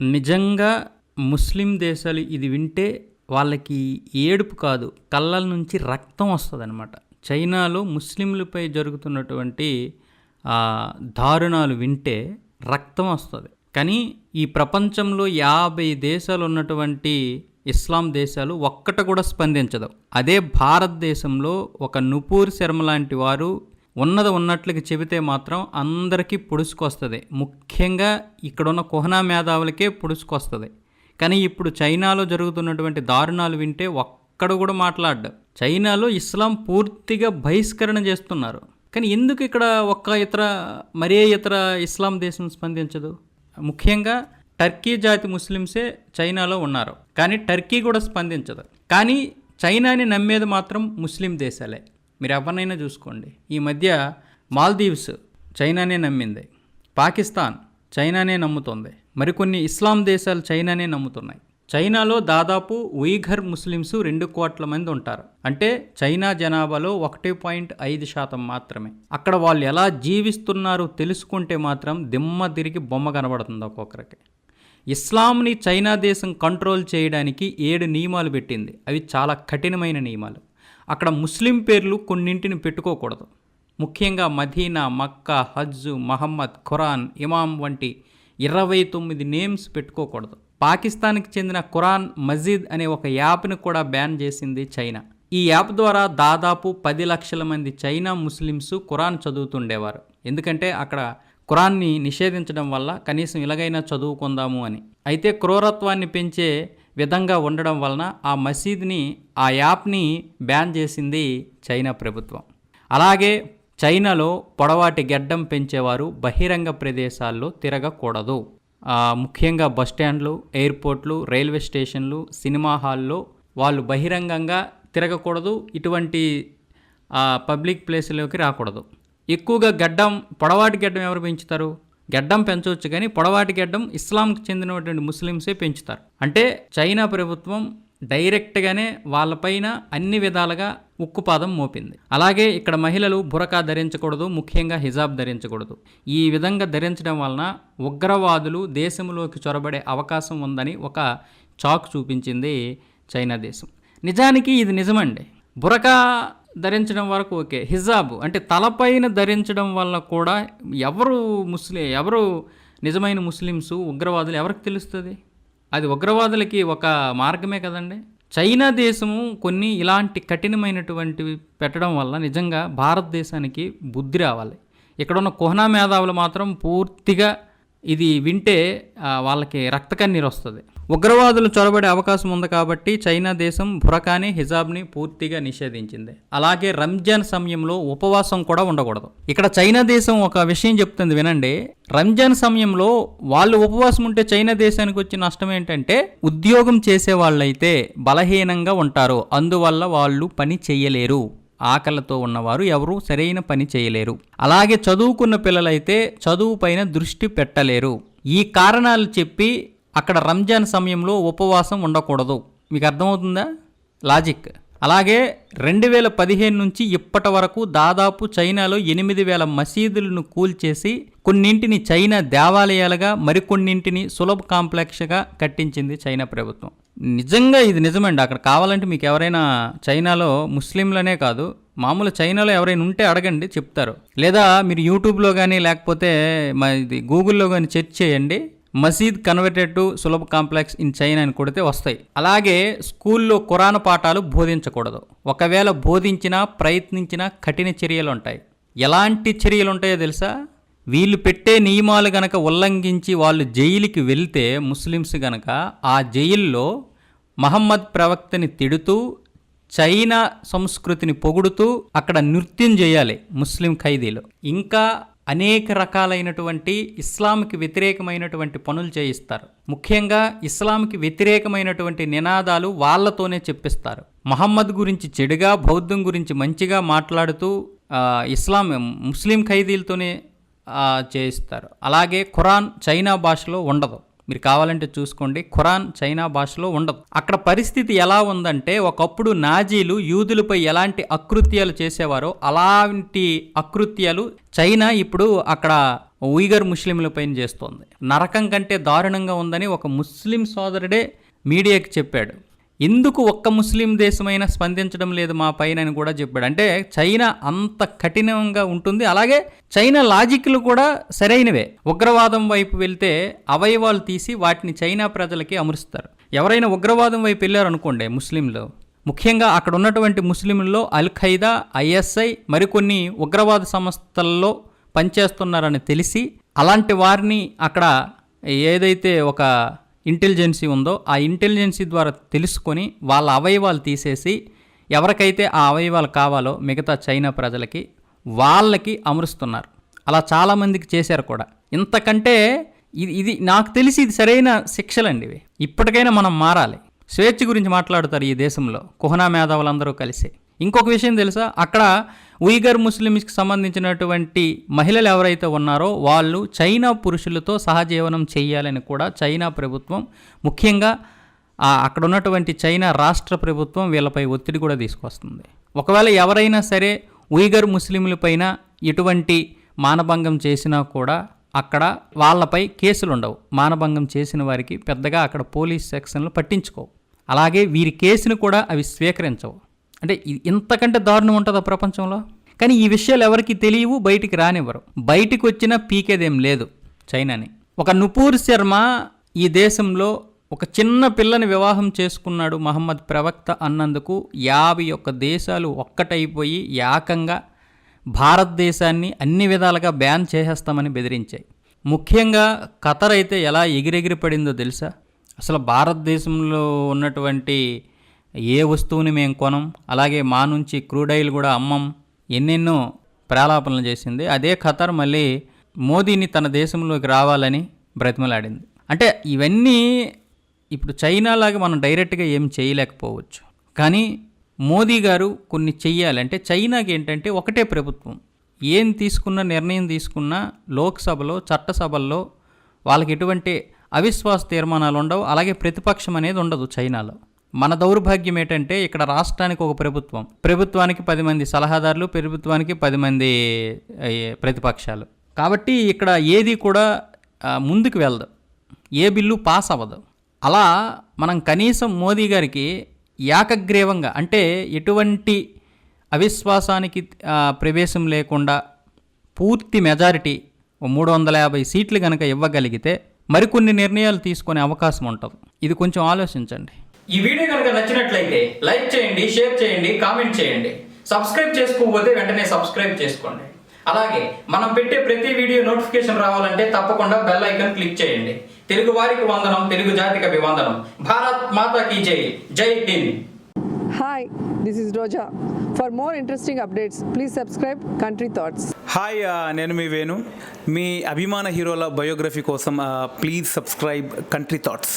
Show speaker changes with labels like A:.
A: నిజంగా ముస్లిం దేశాలు ఇది వింటే వాళ్ళకి ఏడుపు కాదు కళ్ళల నుంచి రక్తం వస్తుందన్నమాట. చైనాలో ముస్లింలపై జరుగుతున్నటువంటి దారుణాలు వింటే రక్తం వస్తుంది. కానీ ఈ ప్రపంచంలో యాభై దేశాలు ఉన్నటువంటి ఇస్లాం దేశాలు ఒక్కట కూడా స్పందించదు. అదే భారతదేశంలో ఒక నుపూర్ శర్మ లాంటి వారు ఉన్నది ఉన్నట్లుగా చెబితే మాత్రం అందరికీ పొడుచుకొస్తుంది ముఖ్యంగా ఇక్కడున్న కుహనా మేధావులకే పొడుచుకొస్తుంది కానీ ఇప్పుడు చైనాలో జరుగుతున్నటువంటి దారుణాలు వింటే ఒక్కడు కూడా మాట్లాడ్డు. చైనాలో ఇస్లాం పూర్తిగా బహిష్కరణ చేస్తున్నారు. కానీ ఎందుకు ఇక్కడ ఒక్క ఇతర మరే ఇతర ఇస్లాం దేశం స్పందించదు? ముఖ్యంగా టర్కీ జాతి ముస్లిమ్సే చైనాలో ఉన్నారు. కానీ టర్కీ కూడా స్పందించదు. కానీ చైనాని నమ్మేది మాత్రం ముస్లిం దేశాలే. మీరు ఎవరినైనా చూసుకోండి. ఈ మధ్య మాల్దీవ్స్ చైనానే నమ్మింది. పాకిస్తాన్ చైనానే నమ్ముతోంది. మరికొన్ని ఇస్లాం దేశాలు చైనానే నమ్ముతున్నాయి. చైనాలో దాదాపు ఉయిఘర్ ముస్లిమ్స్ రెండు కోట్ల మంది ఉంటారు. అంటే చైనా జనాభాలో ఒకటి పాయింట్ ఐదు శాతం మాత్రమే. అక్కడ వాళ్ళు ఎలా జీవిస్తున్నారో తెలుసుకుంటే మాత్రం దిమ్మ తిరిగి బొమ్మ కనబడుతుంది ఒక్కొక్కరికి. ఇస్లాంని చైనా దేశం కంట్రోల్ చేయడానికి ఏడు నియమాలు పెట్టింది. అవి చాలా కఠినమైన నియమాలు. అక్కడ ముస్లిం పేర్లు కొన్నింటిని పెట్టుకోకూడదు. ముఖ్యంగా Medina Mecca Hajj Muhammad Quran ఇమాం వంటి ఇరవై తొమ్మిది నేమ్స్ పెట్టుకోకూడదు. పాకిస్తాన్కి చెందిన ఖురాన్ మజీద్ అనే ఒక యాప్ను కూడా బ్యాన్ చేసింది చైనా. ఈ యాప్ ద్వారా దాదాపు పది లక్షల మంది చైనా ముస్లిమ్స్ ఖురాన్ చదువుతుండేవారు. ఎందుకంటే అక్కడ ఖురాన్ని నిషేధించడం వల్ల కనీసం ఇలాగైనా చదువుకుందాము అని. అయితే క్రూరత్వాన్ని పెంచే విధంగా ఉండడం వలన ఆ మసీద్ని ఆ యాప్ని బ్యాన్ చేసింది చైనా ప్రభుత్వం. అలాగే చైనాలో పొడవాటి గెడ్డం పెంచేవారు బహిరంగ ప్రదేశాల్లో తిరగకూడదు. ముఖ్యంగా బస్ స్టాండ్లు ఎయిర్పోర్ట్లు రైల్వే స్టేషన్లు సినిమా హాల్లో వాళ్ళు బహిరంగంగా తిరగకూడదు. ఇటువంటి పబ్లిక్ ప్లేస్లోకి రాకూడదు. ఎక్కువగా గడ్డం పొడవాటి గడ్డం ఎవరు పెంచుతారు? గెడ్డం పెంచవచ్చు కానీ పొడవాటి గెడ్డం ఇస్లాంకి చెందినటువంటి ముస్లిమ్సే పెంచుతారు. అంటే చైనా ప్రభుత్వం డైరెక్ట్గానే వాళ్ళపైన అన్ని విధాలుగా ఉక్కుపాదం మోపింది. అలాగే ఇక్కడ మహిళలు బురకా ధరించకూడదు ముఖ్యంగా హిజాబ్ ధరించకూడదు. ఈ విధంగా ధరించడం వలన ఉగ్రవాదులు దేశంలోకి చొరబడే అవకాశం ఉందని ఒక చాక్ చూపించింది చైనా దేశం. నిజానికి ఇది నిజమండి. బురకా ధరించడం వరకు ఓకే. హిజాబ్ అంటే తలపైన ధరించడం వల్ల కూడా ఎవరు ముస్లిం ఎవరు నిజమైన ముస్లిమ్స్ ఉగ్రవాదులు ఎవరికి తెలుస్తుంది? అది ఉగ్రవాదులకి ఒక మార్గమే కదండి. చైనా దేశము కొన్ని ఇలాంటి కఠినమైనటువంటివి పెట్టడం వల్ల నిజంగా భారతదేశానికి బుద్ధి రావాలి. ఇక్కడ ఉన్న కుహనా మేధావులు మాత్రం పూర్తిగా ఇది వింటే వాళ్ళకి వాళ్ళకి రక్తకన్నీరు వస్తుంది. ఉగ్రవాదులు చొరబడే అవకాశం ఉంది కాబట్టి చైనా దేశం బురకాని హిజాబ్ని పూర్తిగా నిషేధించింది. అలాగే రంజాన్ సమయంలో ఉపవాసం కూడా ఉండకూడదు. ఇక్కడ చైనా దేశం ఒక విషయం చెప్తుంది వినండి. రంజాన్ సమయంలో వాళ్ళు ఉపవాసం ఉంటే చైనా దేశానికి వచ్చే నష్టం ఏంటంటే ఉద్యోగం చేసే వాళ్ళైతే బలహీనంగా ఉంటారు. అందువల్ల వాళ్ళు పని చేయలేరు. ఆకలితో ఉన్నవారు ఎవరు సరైన పని చేయలేరు. అలాగే చదువుకున్న పిల్లలైతే చదువు పైన దృష్టి పెట్టలేరు. ఈ కారణాలు చెప్పి అక్కడ రంజాన్ సమయంలో ఉపవాసం ఉండకూడదు. మీకు అర్థమవుతుందా? లాజిక్ అలాగే రెండు వేల పదిహేను నుంచి ఇప్పటి వరకు దాదాపు చైనాలో ఎనిమిది వేల మసీదులను కూల్చేసి కొన్నింటిని చైనా దేవాలయాలుగా మరికొన్నింటిని సులభ కాంప్లెక్స్గా కట్టించింది చైనా ప్రభుత్వం. నిజంగా ఇది నిజమండి. అక్కడ కావాలంటే మీకు ఎవరైనా చైనాలో ముస్లింలనే కాదు మామూలు చైనాలో ఎవరైనా ఉంటే అడగండి చెప్తారు. లేదా మీరు యూట్యూబ్లో కానీ లేకపోతే మా ఇది గూగుల్లో కానీ సెర్చ్ చేయండి. మసీద్ converted to Sulabh complex in China అని కొడితే వస్తాయి. అలాగే స్కూల్లో ఖురాన్ పాఠాలు బోధించకూడదు. ఒకవేళ బోధించినా ప్రయత్నించినా కఠిన చర్యలు ఉంటాయి. ఎలాంటి చర్యలు ఉంటాయో తెలుసా? వీళ్ళు పెట్టే నియమాలు గనక ఉల్లంఘించి వాళ్ళు జైలుకి వెళ్తే ముస్లిమ్స్ గనక ఆ జైల్లో మహమ్మద్ ప్రవక్తని తిడుతూ చైనా సంస్కృతిని పొగుడుతూ అక్కడ నృత్యం చేయాలి ముస్లిం ఖైదీలు. ఇంకా అనేక రకాలైనటువంటి ఇస్లాంకి వ్యతిరేకమైనటువంటి పనులు చేయిస్తారు. ముఖ్యంగా ఇస్లాంకి వ్యతిరేకమైనటువంటి నినాదాలు వాళ్ళతోనే చెప్పిస్తారు. మహమ్మద్ గురించి చెడుగా బౌద్ధం గురించి మంచిగా మాట్లాడుతూ ఇస్లాం ముస్లిం ఖైదీలతోనే చేయిస్తారు. అలాగే ఖురాన్ చైనా భాషలో ఉండదు. మీరు కావాలంటే చూసుకోండి. ఖురాన్ చైనా భాషలో ఉండదు. అక్కడ పరిస్థితి ఎలా ఉందంటే ఒకప్పుడు నాజీలు యూదులపై ఎలాంటి అకృత్యాలు చేసేవారో అలాంటి అకృత్యాలు చైనా ఇప్పుడు అక్కడ ఉయిగర్ ముస్లింలపైన చేస్తోంది. నరకం కంటే దారుణంగా ఉందని ఒక ముస్లిం సోదరుడే మీడియాకి చెప్పాడు. ఎందుకు ఒక్క ముస్లిం దేశమైనా స్పందించడం లేదు మా పైన అని కూడా చెప్పాడు. అంటే చైనా అంత కఠినంగా ఉంటుంది. అలాగే చైనా లాజిక్లు కూడా సరైనవే. ఉగ్రవాదం వైపు వెళ్తే అవయవాలు తీసి వాటిని చైనా ప్రజలకి అమరుస్తారు. ఎవరైనా ఉగ్రవాదం వైపు వెళ్ళారనుకోండి ముస్లింలు ముఖ్యంగా అక్కడ ఉన్నటువంటి ముస్లింల్లో అల్ ఖైదా ఐఎస్ఐ మరికొన్ని ఉగ్రవాద సంస్థల్లో పనిచేస్తున్నారని తెలిసి అలాంటి వారిని అక్కడ ఏదైతే ఒక ఇంటెలిజెన్సీ ఉందో ఆ ఇంటెలిజెన్సీ ద్వారా తెలుసుకొని వాళ్ళ అవయవాలు తీసేసి ఎవరికైతే ఆ అవయవాలు కావాలో మిగతా చైనా ప్రజలకి వాళ్ళకి అమరుస్తున్నారు. అలా చాలామందికి చేశారు కూడా. ఇంతకంటే ఇది ఇది నాకు తెలిసి ఇది సరైన శిక్షలండి ఇవి. ఇప్పటికైనా మనం మారాలి. స్వేచ్ఛ గురించి మాట్లాడుతారు ఈ దేశంలో. కుహనా మేధావులందరూ కలిసి. ఇంకొక విషయం తెలుసా? అక్కడ ఉయిగర్ ముస్లిమ్స్కి సంబంధించినటువంటి మహిళలు ఎవరైతే ఉన్నారో వాళ్ళు చైనా పురుషులతో సహజీవనం చేయాలని కూడా చైనా ప్రభుత్వం ముఖ్యంగా అక్కడ ఉన్నటువంటి చైనా రాష్ట్ర ప్రభుత్వం వీళ్ళపై ఒత్తిడి కూడా తీసుకొస్తుంది. ఒకవేళ ఎవరైనా సరే ఉయిగర్ ముస్లింలపైన ఎటువంటి మానభంగం చేసినా కూడా అక్కడ వాళ్ళపై కేసులు ఉండవు. మానభంగం చేసిన వారికి పెద్దగా అక్కడ పోలీస్ సెక్షన్లు పట్టించుకోవు. అలాగే వీరి కేసును కూడా అవి స్వీకరించవు. అంటే ఇంతకంటే దారుణం ఉంటుందా ప్రపంచంలో? కానీ ఈ విషయాలు ఎవరికి తెలియవు బయటికి రానివ్వరు. బయటికి వచ్చినా పీకేదేం లేదు చైనాని. ఒక నుపూర్ శర్మ ఈ దేశంలో ఒక చిన్న పిల్లని వివాహం చేసుకున్నాడు మహమ్మద్ ప్రవక్త అన్నందుకు. యాభై ఒక్క దేశాలు ఒక్కటైపోయి ఏకంగా భారతదేశాన్ని అన్ని విధాలుగా బ్యాన్ చేసేస్తామని బెదిరించాయి. ముఖ్యంగా ఖతర్ అయితే ఎలా ఎగిరెగిరి పడిందో తెలుసా? అసలు భారతదేశంలో ఉన్నటువంటి ఏ వస్తువుని మేము కొనం? అలాగే మా నుంచి క్రూడ్ ఆయిల్ కూడా అమ్మం. ఎన్నెన్నో ప్రాలాపనలు చేసింది. అదే ఖతర్ మళ్ళీ మోదీని తన దేశంలోకి రావాలని బ్రతిమలాడింది. అంటే ఇవన్నీ ఇప్పుడు చైనా లాగా మనం డైరెక్ట్గా ఏం చేయలేకపోవచ్చు. కానీ మోదీ గారు కొన్ని చెయ్యాలంటే చైనాకి ఏంటంటే ఒకటే ప్రభుత్వం. ఏం తీసుకున్న నిర్ణయం తీసుకున్నా లోక్సభలో చట్టసభల్లో వాళ్ళకి ఎటువంటి అవిశ్వాస తీర్మానాలు ఉండవు. అలాగే ప్రతిపక్షం అనేది ఉండదు చైనాలో. మన దౌర్భాగ్యం ఏంటంటే ఇక్కడ రాష్ట్రానికి ఒక ప్రభుత్వం. ప్రభుత్వానికి పది మంది సలహాదారులు ప్రభుత్వానికి పది మంది ప్రతిపక్షాలు. కాబట్టి ఇక్కడ ఏది కూడా ముందుకు వెళ్ళదు ఏ బిల్లు పాస్ అవ్వదు. అలా మనం కనీసం మోదీ గారికి ఏకగ్రీవంగా అంటే ఎటువంటి అవిశ్వాసానికి ప్రవేశం లేకుండా పూర్తి మెజారిటీ మూడు వందల యాభై సీట్లు కనుక ఇవ్వగలిగితే మరికొన్ని నిర్ణయాలు తీసుకునే అవకాశం ఉంటుంది. ఇది కొంచెం ఆలోచించండి. ఈ వీడియో కనుక నచ్చినట్లయితే లైక్ చేయండి షేర్ చేయండి కామెంట్ చేయండి. సబ్స్క్రైబ్ చేసుకోకపోతే వెంటనే సబ్స్క్రైబ్ చేసుకోండి. అలాగే మనం పెట్టే ప్రతి వీడియో నోటిఫికేషన్ రావాలంటే తప్పకుండా బెల్ ఐకాన్ క్లిక్ చేయండి. తెలుగు వారికి వందనం తెలుగు జాతికి అభివందనం. భారత్ మాతా కీ జై. జై Hind.
B: Hi, this is Roja. For more interesting updates, please subscribe Country Thoughts.
C: Hi నేను మీ వేణు. మీ అభిమాన హీరోల బయోగ్రఫీ కోసం please subscribe country thoughts